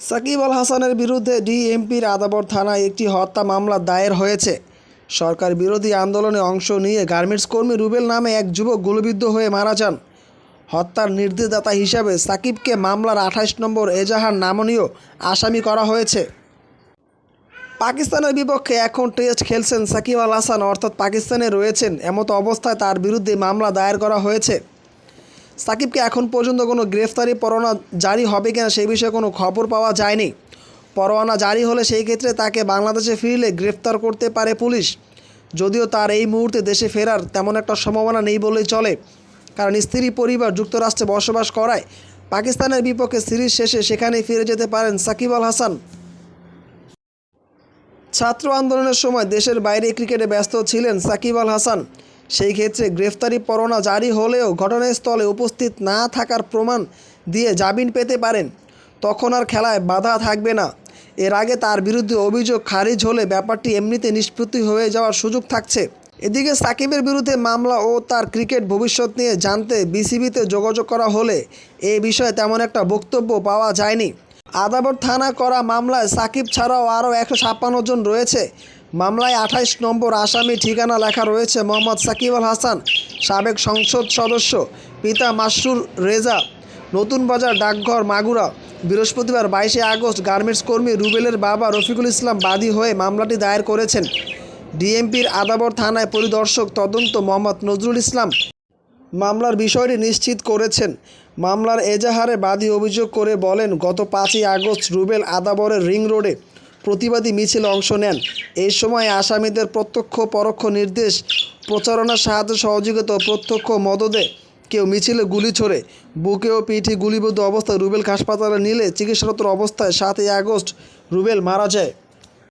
সাকিব আল হাসানের বিরুদ্ধে ডিএমপির আদাবর থানায় একটি হত্যা মামলা দায়ের হয়েছে। সরকার বিরোধী আন্দোলনে অংশ নিয়ে গার্মেন্টস কর্মী রুবেল নামে এক যুবক গুলিবিদ্ধ হয়ে মারা যান। হত্যার নির্দেশদাতা হিসাবে সাকিবকে মামলার আঠাশ নম্বর এজাহার নামনীয় আসামি করা হয়েছে। পাকিস্তানের বিপক্ষে এখন টেস্ট খেলছেন সাকিব আল হাসান, অর্থাৎ পাকিস্তানে রয়েছেন এমতো অবস্থায় তার বিরুদ্ধে মামলা দায়ের করা হয়েছে। সাকিবকে এখন পর্যন্ত কোনো গ্রেফতারি পরোয়ানা জারি হবে কিনা সেই বিষয়ে কোনো খবর পাওয়া যায়নি। পরোয়ানা জারি হলে সেই ক্ষেত্রে তাকে বাংলাদেশে ফিরলে গ্রেফতার করতে পারে পুলিশ। যদিও তার এই মুহূর্তে দেশে ফেরার তেমন একটা সম্ভাবনা নেই বলেই চলে। কারণ স্ত্রী পরিবার যুক্তরাষ্ট্রে বসবাস করায়। পাকিস্তানের বিপক্ষে সিরিজ শেষে সেখানেই ফিরে যেতে পারেন সাকিব আল হাসান। ছাত্র আন্দোলনের সময় দেশের বাইরে ক্রিকেটে ব্যস্ত ছিলেন সাকিব আল হাসান। সেই ক্ষেত্রে গ্রেফতারি পরোয়ানা জারি হলেও ঘটনাস্থলে উপস্থিত না থাকার প্রমাণ দিয়ে জামিন পেতে পারেন। তখন আর খেলায় বাধা থাকবে না। এর আগে তার বিরুদ্ধে অভিযোগ খারিজ হলে ব্যাপারটি এমনিতে নিষ্পত্তি হয়ে যাওয়ার সুযোগ থাকছে। এদিকে সাকিবের বিরুদ্ধে মামলা ও তার ক্রিকেট ভবিষ্যৎ নিয়ে জানতে বিসিবিতে যোগাযোগ করা হলে এ বিষয়ে তেমন একটা বক্তব্য পাওয়া যায়নি। আদাবর থানা করা মামলায় সাকিব ছাড়াও আরও একশো ছাপ্পান্ন জন রয়েছে। মামলায় আঠাইশ নম্বর আসামি ঠিকানা লেখা রয়েছে মোহাম্মদ সাকিব আল হাসান, সাবেক সংসদ সদস্য পিতা মাসরুর রেজা, নতুন বাজার ডাকঘর মাগুরা, বৃহস্পতিবার বাইশে আগস্ট গার্মেন্টস কর্মী রুবেলের বাবা রফিকুল ইসলাম বাদী হয়ে মামলাটি দায়ের করেছেন। ডিএমপির আদাবর থানায় পরিদর্শক তদন্ত মোহাম্মদ নজরুল ইসলাম মামলার বিষয়টি নিশ্চিত করেছেন। মামলার এজাহারে বাদী অভিযোগ করে বলেন, গত পাঁচই আগস্ট রুবেল আদাবরের রিং রোডে প্রতিবাদী মিছিলে অংশ নেন। এই সময় আসামিদের প্রত্যক্ষ পরোক্ষ নির্দেশ প্রচারণার সাহায্য, সহযোগিতা প্রত্যক্ষ মদদে কেউ মিছিলে গুলি ছোড়ে। বুকে ও পিঠে গুলিবদ্ধ অবস্থায় রুবেল হাসপাতালে নিলে চিকিৎসারত অবস্থায় সাতই আগস্ট রুবেল মারা যায়।